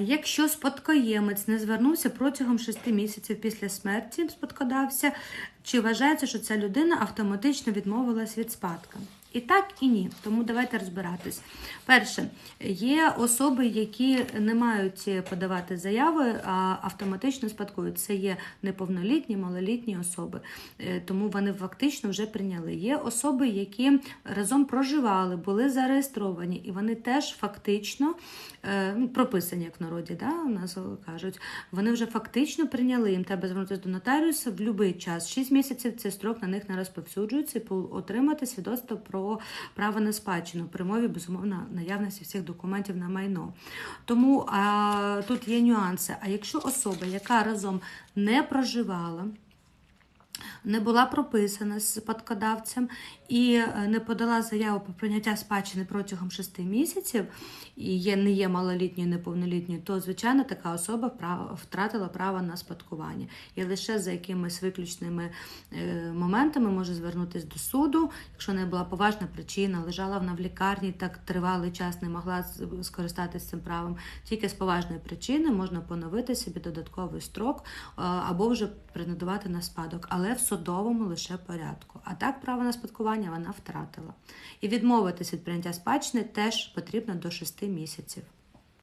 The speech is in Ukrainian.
Якщо спадкоємець не звернувся протягом 6 місяців після смерті спадкодався, чи вважається, що ця людина автоматично відмовилась від спадка? І так, і ні. Тому давайте розбиратись. Перше, є особи, які не мають подавати заяви, а автоматично спадкують. Це є неповнолітні, малолітні особи, Е, тому вони фактично вже прийняли. Є особи, які разом проживали, були зареєстровані, і вони теж фактично е, ну, прописані, як в народі, да, у нас кажуть. Вони вже фактично прийняли. Їм треба звернутися до нотаріуса в будь-який час. 6 місяців цей строк на них не розповсюджується і отримати свідоцтво про право на спадщину при мові безумовно наявності всіх документів на майно. Тому а, тут є нюанси. А якщо особа, яка разом не проживала, не була прописана з спадкодавцем і е, не подала заяву про прийняття спадщини протягом 6 місяців, і є, не є малолітньою, неповнолітньою, то, звичайно, така особа втратила право на спадкування. І лише за якимись виключними е, моментами може звернутися до суду, якщо не була поважна причина, лежала вона в лікарні, так тривалий час не могла скористатися цим правом. Тільки з поважної причини можна поновити собі додатковий строк е, або вже претендувати на спадок, але в судовому лише порядку. А так право на спадкування вона втратила. І відмовитись від прийняття спадщини теж потрібно до 6 місяців.